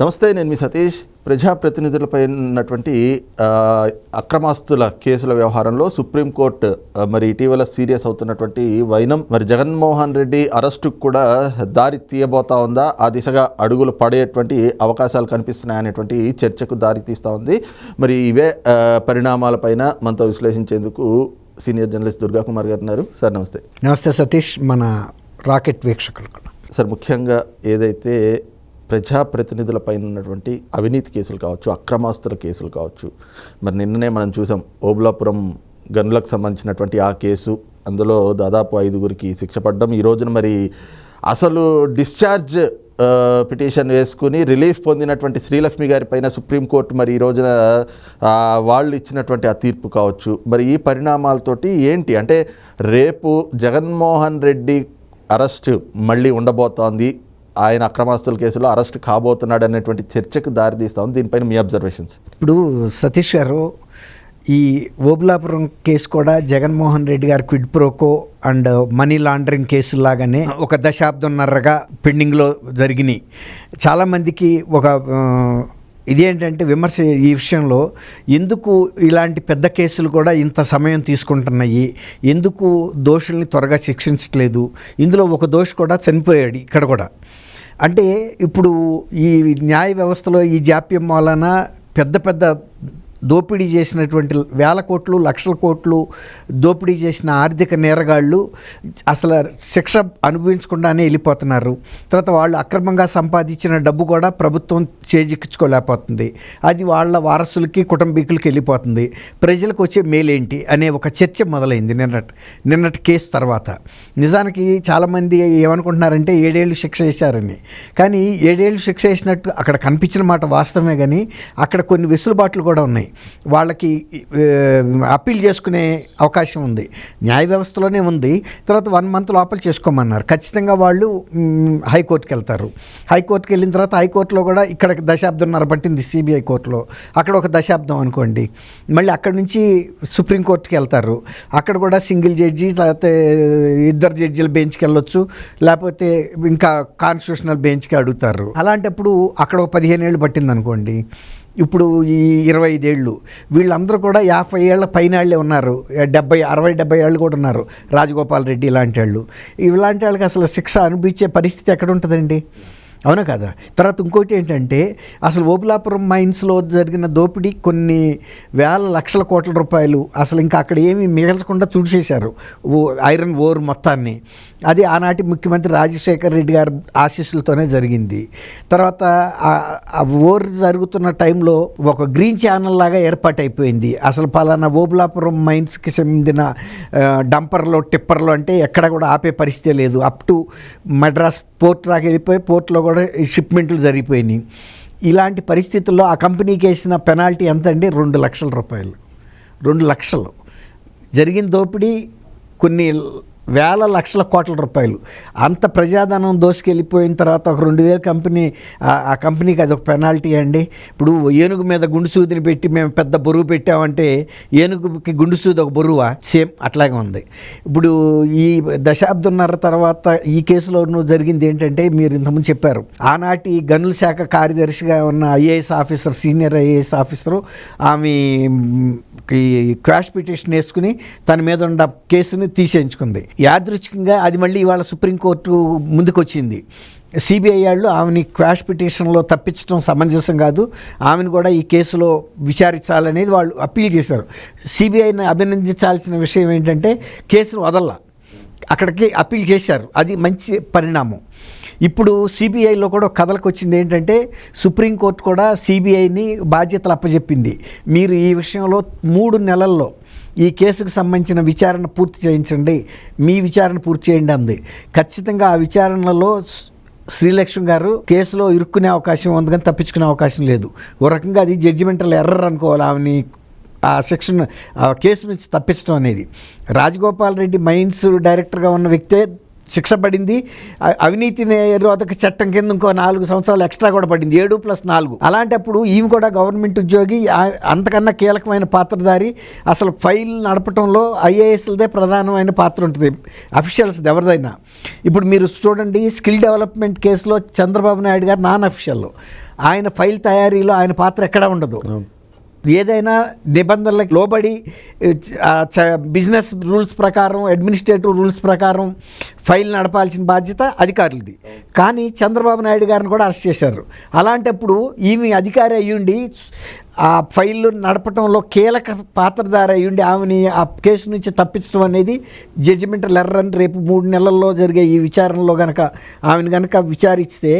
నమస్తే నేను మీ సతీష్. ప్రజాప్రతినిధులపై ఉన్నటువంటి అక్రమాస్తుల కేసుల వ్యవహారంలో సుప్రీంకోర్టు మరి ఇటీవల సీరియస్ అవుతున్నటువంటి వైనం మరి జగన్మోహన్ రెడ్డి అరెస్టుకు కూడా దారి తీయబోతా ఉందా? ఆ దిశగా అడుగులు పడేటువంటి అవకాశాలు కనిపిస్తున్నాయనేటువంటి చర్చకు దారి తీస్తూ ఉంది. మరి ఇవే పరిణామాలపైన మనతో విశ్లేషించేందుకు సీనియర్ జర్నలిస్ట్ దుర్గా కుమార్ గారు ఉన్నారు. సార్ నమస్తే. నమస్తే సతీష్. మన రాకెట్ వీక్షకులు సార్ ముఖ్యంగా ఏదైతే ప్రజాప్రతినిధులపైన ఉన్నటువంటి అవినీతి కేసులు కావచ్చు అక్రమాస్తుల కేసులు కావచ్చు. మరి నిన్ననే మనం చూసాం ఓబులాపురం గనులకు సంబంధించినటువంటి ఆ కేసు. అందులో దాదాపు ఐదుగురికి శిక్ష పడ్డం. ఈ రోజున మరి అసలు డిశ్చార్జ్ పిటిషన్ వేసుకుని రిలీఫ్ పొందినటువంటి శ్రీలక్ష్మి గారి పైన సుప్రీంకోర్టు మరి ఈ రోజున వాళ్ళు ఇచ్చినటువంటి ఆ తీర్పు కావచ్చు. మరి ఈ పరిణామాలతోటి ఏంటి? అంటే రేపు జగన్మోహన్ రెడ్డి అరెస్ట్ మళ్ళీ ఉండబోతోంది. ఆయన అక్రమాస్తుల కేసులో అరెస్ట్ కాబోతున్నాడు అనేటువంటి చర్చకు దారితీస్తాం దీనిపైన మీ అబ్జర్వేషన్స్. ఇప్పుడు సతీష్ గారు ఈ ఓబులాపురం కేసు కూడా జగన్మోహన్ రెడ్డి గారి quid pro quo and money laundering కేసులాగానే ఒక దశాబ్దంన్నరగా పెండింగ్లో జరిగినాయి. చాలామందికి ఒక ఇదేంటంటే విమర్శ ఈ విషయంలో ఎందుకు ఇలాంటి పెద్ద కేసులు కూడా ఇంత సమయం తీసుకుంటున్నాయి? ఎందుకు దోషుల్ని త్వరగా శిక్షించట్లేదు? ఇందులో ఒక దోషి కూడా చనిపోయాడు ఇక్కడ కూడా. అంటే ఇప్పుడు ఈ న్యాయ వ్యవస్థలో ఈ జాప్యం వలన పెద్ద పెద్ద దోపిడీ చేసినటువంటి వేల కోట్లు లక్షల కోట్లు దోపిడీ చేసిన ఆర్థిక నేరగాళ్ళు అసలు శిక్ష అనుభవించకుండానే వెళ్ళిపోతున్నారు. తర్వాత వాళ్ళు అక్రమంగా సంపాదించిన డబ్బు కూడా ప్రభుత్వం చేజిక్కించుకోలేకపోతుంది. అది వాళ్ళ వారసులకి కుటుంబీకులకి వెళ్ళిపోతుంది. ప్రజలకు వచ్చే మేలేంటి అనే ఒక చర్చ మొదలైంది నిన్నటి నిన్నటి కేసు తర్వాత. నిజానికి చాలామంది ఏమనుకుంటున్నారంటే ఏడేళ్ళు శిక్ష వేశారని. కానీ ఏడేళ్ళు శిక్ష వేసినట్టు అక్కడ కనిపించిన మాట వాస్తవమే కానీ అక్కడ కొన్ని వెసులుబాట్లు కూడా ఉన్నాయి. వాళ్ళకి అప్పీల్ చేసుకునే అవకాశం ఉంది. న్యాయ వ్యవస్థలోనే ఉంది. తర్వాత వన్ మంత్ లోపల చేసుకోమన్నారు. ఖచ్చితంగా వాళ్ళు హైకోర్టుకి వెళ్తారు. హైకోర్టుకి వెళ్ళిన తర్వాత హైకోర్టులో కూడా ఇక్కడ దశాబ్దంన్నర పట్టింది సిబిఐ కోర్టులో. అక్కడ ఒక దశాబ్దం అనుకోండి. మళ్ళీ అక్కడ నుంచి సుప్రీంకోర్టుకి వెళ్తారు. అక్కడ కూడా సింగిల్ జడ్జి లేకపోతే ఇద్దరు జడ్జిల బెంచ్కి వెళ్ళొచ్చు. లేకపోతే ఇంకా కాన్స్టిట్యూషనల్ బెంచ్కి అడుగుతారు. అలాంటప్పుడు అక్కడ ఒక పదిహేను ఏళ్ళు పట్టింది అనుకోండి ఇప్పుడు ఈ ఇరవై ఐదేళ్ళు వీళ్ళందరూ కూడా యాభై ఏళ్ళ పైన వాళ్ళే ఉన్నారు. డెబ్బై అరవై డెబ్బై ఏళ్ళు కూడా ఉన్నారు రాజగోపాల్ రెడ్డి ఇలాంటి వాళ్ళు. ఇలాంటి వాళ్ళకి అసలు శిక్ష అనిపించే పరిస్థితి ఎక్కడ ఉంటుందండి? అవునా కదా? తర్వాత ఇంకోటి ఏంటంటే అసలు ఓబులాపురం మైన్స్లో జరిగిన దోపిడీ కొన్ని వేల లక్షల కోట్ల రూపాయలు అసలు ఇంకా అక్కడ ఏమీ మిగల్చకుండా తుడిచేశారు ఓ ఐరన్ ఓర్ మొత్తాన్ని. అది ఆనాటి ముఖ్యమంత్రి రాజశేఖర్ రెడ్డి గారి ఆశీస్సులతోనే జరిగింది. తర్వాత ఆ- ఓర్ జరుగుతున్న టైంలో ఒక గ్రీన్ ఛానల్ లాగా ఏర్పాటైపోయింది. అసలు పలానా ఓబులాపురం మైన్స్కి చెందిన డంపర్లు డంపర్లో టిప్పర్లో అంటే ఎక్కడ కూడా ఆపే పరిస్థితి లేదు. అప్ టు మద్రాస్ పోర్ట్ రాకి వెళ్ళిపోయి పోర్ట్లో కూడా ఈ షిప్మెంట్లు జరిగిపోయినాయి. ఇలాంటి పరిస్థితుల్లో ఆ కంపెనీకి వేసిన పెనాల్టీ ఎంత అండి రెండు లక్షల రూపాయలు. రెండు లక్షలు. జరిగిన దోపిడీ కొన్ని వేల లక్షల కోట్ల రూపాయలు. అంత ప్రజాధనం దోసుకెళ్ళిపోయిన తర్వాత ఒక రెండు వేల కంపెనీ ఆ- కంపెనీకి అది ఒక పెనాల్టీ అండి. ఇప్పుడు ఏనుగు మీద గుండు సూదిని పెట్టి మేము పెద్ద బరువు పెట్టామంటే ఏనుగుకి గుండు సూది ఒక బరువా? సేమ్ అట్లాగే ఉంది. ఇప్పుడు ఈ దశాబ్దంన్నర తర్వాత ఈ కేసులో జరిగింది ఏంటంటే మీరు ఇంతకుముందు చెప్పారు. ఆనాటి గనుల శాఖ కార్యదర్శిగా ఉన్న IAS officer senior IAS officer ఆమె ఈ క్వాష్ పిటిషన్ వేసుకుని తన మీద ఉన్న కేసుని తీసేయించుకుంది. యాదృచ్ఛికంగా అది మళ్ళీ ఇవాళ సుప్రీంకోర్టు ముందుకొచ్చింది. సిబిఐ వాళ్ళు ఆమెని క్వాష్ పిటిషన్లో తప్పించడం సమంజసం కాదు ఆమెను కూడా ఈ కేసులో విచారించాలనేది వాళ్ళు అప్పీల్ చేశారు. సిబిఐని అభినందించాల్సిన విషయం ఏంటంటే కేసును వదల అక్కడికి అప్పీల్ చేశారు. అది మంచి పరిణామం. ఇప్పుడు సిబిఐలో కూడా కథలకు వచ్చింది ఏంటంటే సుప్రీంకోర్టు కూడా సిబిఐని బాధ్యతలు అప్పజెప్పింది. మీరు ఈ విషయంలో మూడు నెలల్లో ఈ కేసుకు సంబంధించిన విచారణ పూర్తి చేయించండి. మీ విచారణ పూర్తి చేయండి అంది. ఖచ్చితంగా ఆ విచారణలో శ్రీలక్ష్మి గారు కేసులో ఇరుక్కునే అవకాశం ఉంది కానీ తప్పించుకునే అవకాశం లేదు. ఓ రకంగా అది జడ్జిమెంటల్ ఎర్రర్ అనుకోవాలి ఆమెని ఆ సెక్షన్ ఆ కేసు నుంచి తప్పించడం అనేది. రాజగోపాల్ రెడ్డి మైన్స్ డైరెక్టర్గా ఉన్న వ్యక్తే శిక్ష పడింది. అవినీతి నిరోధక చట్టం కింద ఇంకో నాలుగు సంవత్సరాలు ఎక్స్ట్రా కూడా పడింది. ఏడు ప్లస్ నాలుగు. అలాంటప్పుడు ఈమె కూడా గవర్నమెంట్ ఉద్యోగి అంతకన్నా కీలకమైన పాత్రధారి. అసలు ఫైల్ నడపటంలో ఐఏఎస్లదే ప్రధానమైన పాత్ర ఉంటుంది. అఫీషియల్స్ ఎవరిదైనా. ఇప్పుడు మీరు చూడండి స్కిల్ డెవలప్మెంట్ కేసులో చంద్రబాబు నాయుడు గారు నాన్ అఫీషియల్. ఆయన ఫైల్ తయారీలో ఆయన పాత్ర ఎక్కడా ఉండదు. ఏదైనా నిబంధనలకు లోబడి బిజినెస్ రూల్స్ ప్రకారం అడ్మినిస్ట్రేటివ్ రూల్స్ ప్రకారం ఫైల్ నడపాల్సిన బాధ్యత అధికారులది. కానీ చంద్రబాబు నాయుడు గారిని కూడా అరెస్ట్ చేశారు. అలాంటప్పుడు ఈమె అధికారి అయ్యుండి ఆ ఫైళ్ళు నడపటంలో కీలక పాత్రధారి అయ్యుండి ఆమెని ఆ కేసు నుంచి తప్పించడం అనేది జడ్జిమెంట్ ఎర్రర్ అని రేపు మూడు నెలల్లో జరిగే ఈ విచారణలో గనక ఆమెను కనుక విచారిస్తే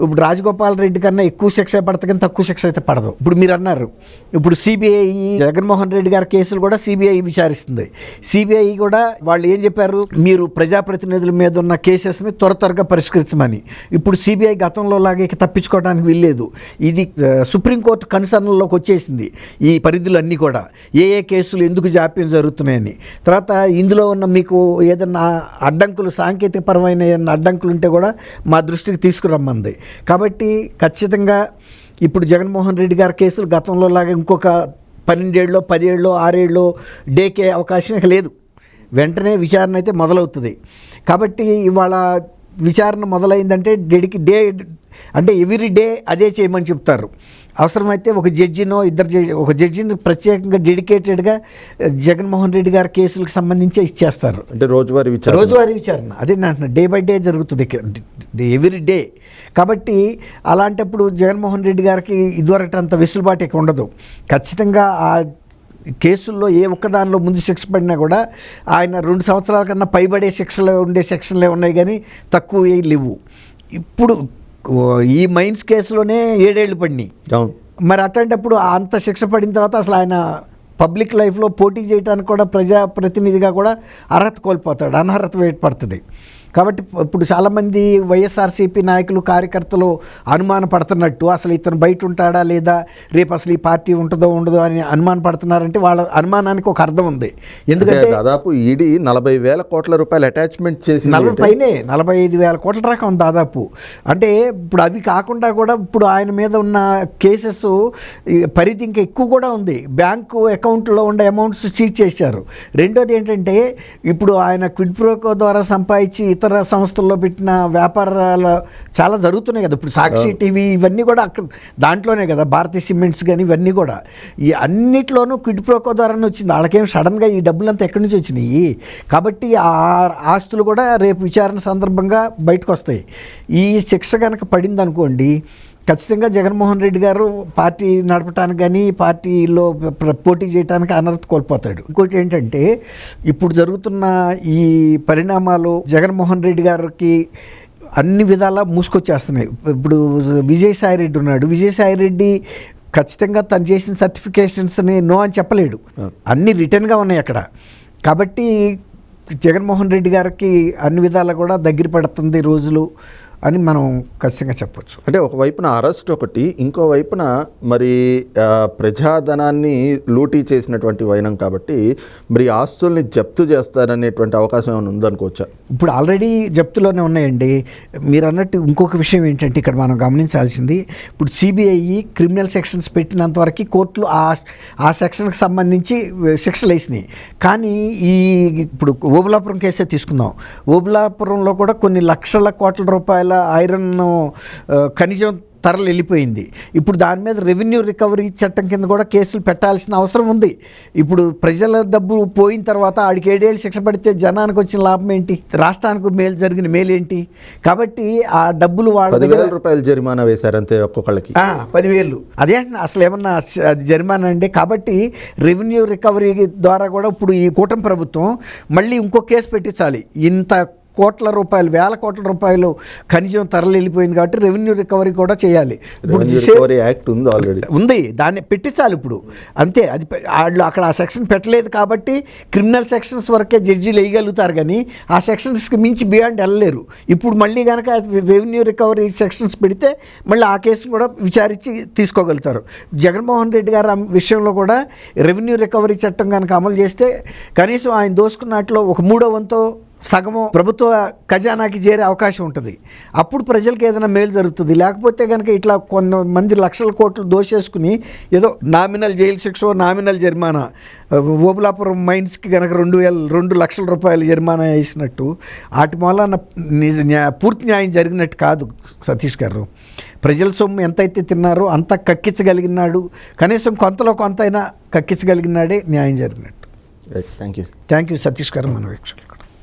ఇప్పుడు రాజగోపాల్ రెడ్డి కన్నా ఎక్కువ శిక్ష పడతా కానీ తక్కువ శిక్ష అయితే పడదు. ఇప్పుడు మీరు అన్నారు ఇప్పుడు సిబిఐ జగన్మోహన్ రెడ్డి గారి కేసులు కూడా సిబిఐ విచారిస్తుంది. సిబిఐ కూడా వాళ్ళు ఏం చెప్పారు? మీరు ప్రజాప్రతినిధుల మీద ఉన్న కేసెస్ని త్వర త్వరగా పరిష్కరించమని. ఇప్పుడు సిబిఐ గతంలో లాగా తప్పించుకోవడానికి వీల్లేదు. ఇది సుప్రీంకోర్టు కన్సర్న్లోకి వచ్చేసింది ఈ పరిధులన్నీ కూడా. ఏ ఏ కేసులు ఎందుకు జాప్యం జరుగుతున్నాయని. తర్వాత ఇందులో ఉన్న మీకు ఏదన్నా అడ్డంకులు సాంకేతికపరమైన ఏదైనా అడ్డంకులు ఉంటే కూడా మా దృష్టికి తీసుకురమ్మంది. కాబట్టి ఖచ్చితంగా ఇప్పుడు జగన్మోహన్ రెడ్డి గారి కేసులు గతంలో లాగా ఇంకొక పన్నెండేళ్ళలో పదేళ్ళలో ఆరేళ్ళలో డేకే అవకాశం ఇక లేదు. వెంటనే విచారణ అయితే మొదలవుతుంది. కాబట్టి ఇవాళ విచారణ మొదలైందంటే డెడికి డే అంటే ఎవ్రీ డే అదే చేయమని చెప్తారు. అవసరమైతే ఒక జడ్జినో ఇద్దరు జడ్జి ఒక జడ్జిని ప్రత్యేకంగా డెడికేటెడ్గా జగన్మోహన్ రెడ్డి గారి కేసులకు సంబంధించి ఇచ్చేస్తారు. అంటే రోజువారీ విచారణ. రోజువారీ విచారణ. అదే అంటున్నా డే బై డే జరుగుతుంది ఎవ్రీ డే. కాబట్టి అలాంటప్పుడు జగన్మోహన్ రెడ్డి గారికి ఇదివరకు అంత వెసులుబాటు ఇక ఉండదు. ఖచ్చితంగా ఆ కేసుల్లో ఏ ఒక్క దానిలో ముందు శిక్ష పడినా కూడా ఆయన రెండు సంవత్సరాల కన్నా పైబడే శిక్షలు ఉండే సెక్షన్లే ఉన్నాయి కానీ తక్కువ ఏ లేవు. ఇప్పుడు ఈ మైన్స్ కేసులోనే ఏడేళ్ళు పడినాయి. అవును. మరి అట్లాంటప్పుడు అంత శిక్ష పడిన తర్వాత అసలు ఆయన పబ్లిక్ లైఫ్లో పోటీ చేయడానికి కూడా ప్రజాప్రతినిధిగా కూడా అర్హత కోల్పోతాడు అనర్హత ఏర్పడుతుంది. కాబట్టి ఇప్పుడు చాలామంది వైఎస్ఆర్సీపీ నాయకులు కార్యకర్తలు అనుమాన పడుతున్నట్టు అసలు ఇతను బయట ఉంటాడా లేదా రేపు అసలు ఈ పార్టీ ఉంటుందో ఉండదో అని అనుమాన పడుతున్నారంటే వాళ్ళ అనుమానానికి ఒక అర్థం ఉంది. ఎందుకంటే దాదాపు ఈడీ నలభై వేల కోట్ల రూపాయలు అటాచ్మెంట్ చేసి నలభై పైనే నలభై ఐదు వేల కోట్ల రకం దాదాపు. అంటే ఇప్పుడు అవి కాకుండా కూడా ఇప్పుడు ఆయన మీద ఉన్న కేసెస్ పరిధి ఇంకా ఎక్కువ కూడా ఉంది. బ్యాంకు అకౌంట్లో ఉండే అమౌంట్స్ సీజ్ చేశారు. రెండోది ఏంటంటే ఇప్పుడు ఆయన క్విడ్ ప్రోకో ద్వారా సంపాదించి ఇతర సంస్థల్లో పెట్టిన వ్యాపారాల చాలా జరుగుతున్నాయి కదా. ఇప్పుడు సాక్షి టీవీ ఇవన్నీ కూడా అక్కడ దాంట్లోనే కదా. భారతీయ సిమెంట్స్ కానీ ఇవన్నీ కూడా. ఈ అన్నిట్లోనూ క్విడ్ ప్రోకో ద్వారానే వచ్చింది. వాళ్ళకేం సడన్గా ఈ డబ్బులంతా ఎక్కడి నుంచి వచ్చినాయి? కాబట్టి ఆ ఆస్తులు కూడా రేపు విచారణ సందర్భంగా బయటకు వస్తాయి ఈ శిక్ష కనుక పడింది అనుకోండి ఖచ్చితంగా జగన్మోహన్ రెడ్డి గారు పార్టీ నడపటానికి కానీ పార్టీలో ప్ర- పోటీ చేయడానికి అనర్హత కోల్పోతాడు. ఇంకోటి ఏంటంటే ఇప్పుడు జరుగుతున్న ఈ పరిణామాలు జగన్మోహన్ రెడ్డి గారికి అన్ని విధాలా మూసుకొచ్చేస్తున్నాయి. ఇప్పుడు విజయసాయి రెడ్డి ఉన్నాడు. విజయసాయి రెడ్డి ఖచ్చితంగా తను చేసిన సర్టిఫికేషన్స్ని నో అని చెప్పలేడు. అన్ని రిటర్న్గా ఉన్నాయి అక్కడ. కాబట్టి జగన్మోహన్ రెడ్డి గారికి అన్ని విధాలా కూడా దగ్గర పడుతుంది రోజులు. అని మనం ఖచ్చితంగా చెప్పొచ్చు. అంటే ఒక వైపున అరెస్ట్ ఒకటి ఇంకో వైపున మరి ప్రజాధనాన్ని లూటీ చేసినటువంటి వైనం కాబట్టి మరి ఆస్తుల్ని జప్తు చేస్తారనేటువంటి అవకాశం ఏమైనా ఉందనుకోవచ్చా? ఇప్పుడు ఆల్రెడీ జప్తులోనే ఉన్నాయండి. మీరు అన్నట్టు ఇంకొక విషయం ఏంటంటే ఇక్కడ మనం గమనించాల్సింది ఇప్పుడు సిబిఐ క్రిమినల్ సెక్షన్స్ పెట్టినంత వరకు కోర్టులు ఆ ఆ సెక్షన్కి సంబంధించి శిక్షలు వేసినాయి. కానీ ఈ ఇప్పుడు ఓబులాపురం కేసే తీసుకుందాం. ఓబులాపురంలో కూడా కొన్ని లక్షల కోట్ల రూపాయల ఐరన్ ఆ, ఖనిజం తరలి వెళ్ళిపోయింది. ఇప్పుడు దాని మీద రెవెన్యూ రికవరీ చట్టం కింద కూడా కేసులు పెట్టాల్సిన అవసరం ఉంది. ఇప్పుడు ప్రజల డబ్బు పోయిన తర్వాత ఆడికి ఏడేళ్ళు శిక్ష పడితే జనానికి వచ్చిన లాభం ఏంటి? రాష్ట్రానికి మేలు జరిగిన మేలు ఏంటి? కాబట్టి ఆ డబ్బులు వాళ్ళ పదివేల రూపాయలు జరిమానా వేశారు అంతే ఒక్కొక్కళ్ళకి. పదివేలు. అదే అసలు ఏమన్నా అది జరిమానా అండి? కాబట్టి రెవెన్యూ రికవరీ ద్వారా కూడా ఇప్పుడు ఈ కూటమి ప్రభుత్వం మళ్ళీ ఇంకో కేసు పెట్టించాలి. ఇంత కోట్ల రూపాయలు వేల కోట్ల రూపాయలు ఖనిజం తరలి వెళ్ళిపోయింది కాబట్టి రెవెన్యూ రికవరీ కూడా చేయాలి. యాక్ట్ ఉంది ఆల్రెడీ ఉంది. దాన్ని పెట్టించాలి ఇప్పుడు. అంతే. అది వాళ్ళు అక్కడ ఆ సెక్షన్ పెట్టలేదు కాబట్టి క్రిమినల్ సెక్షన్స్ వరకే జడ్జీలు వేయగలుగుతారు కానీ ఆ సెక్షన్స్కి మించి బియాండ్ వెళ్ళలేరు. ఇప్పుడు మళ్ళీ కనుక రెవెన్యూ రికవరీ సెక్షన్స్ పెడితే మళ్ళీ ఆ కేసును కూడా విచారించి తీసుకోగలుగుతారు. జగన్మోహన్ రెడ్డి గారు ఆ విషయంలో కూడా రెవెన్యూ రికవరీ చట్టం కనుక అమలు చేస్తే కనీసం ఆయన దోసుకున్నట్లో ఒక మూడో వంతు సగము ప్రభుత్వ ఖజానాకి చేరే అవకాశం ఉంటుంది. అప్పుడు ప్రజలకు ఏదైనా మేలు జరుగుతుంది. లేకపోతే కనుక ఇట్లా కొంతమంది లక్షల కోట్లు దోషేసుకుని ఏదో నామినల్ జైలు శిక్ష నామినల్ జరిమానా ఓబులాపురం మైన్స్కి కనుక రెండు వేల రెండు లక్షల రూపాయల జరిమానా వేసినట్టు వాటి మూలన పూర్తి న్యాయం జరిగినట్టు కాదు సతీష్ గారు. ప్రజల సొమ్ము ఎంతైతే తిన్నారో అంత కక్కించగలిగినాడు. కనీసం కొంతలో కొంత అయినా కక్కించగలిగినాడే న్యాయం జరిగినట్టు. Thank you thank you Satish garu మన వీక్షకులు.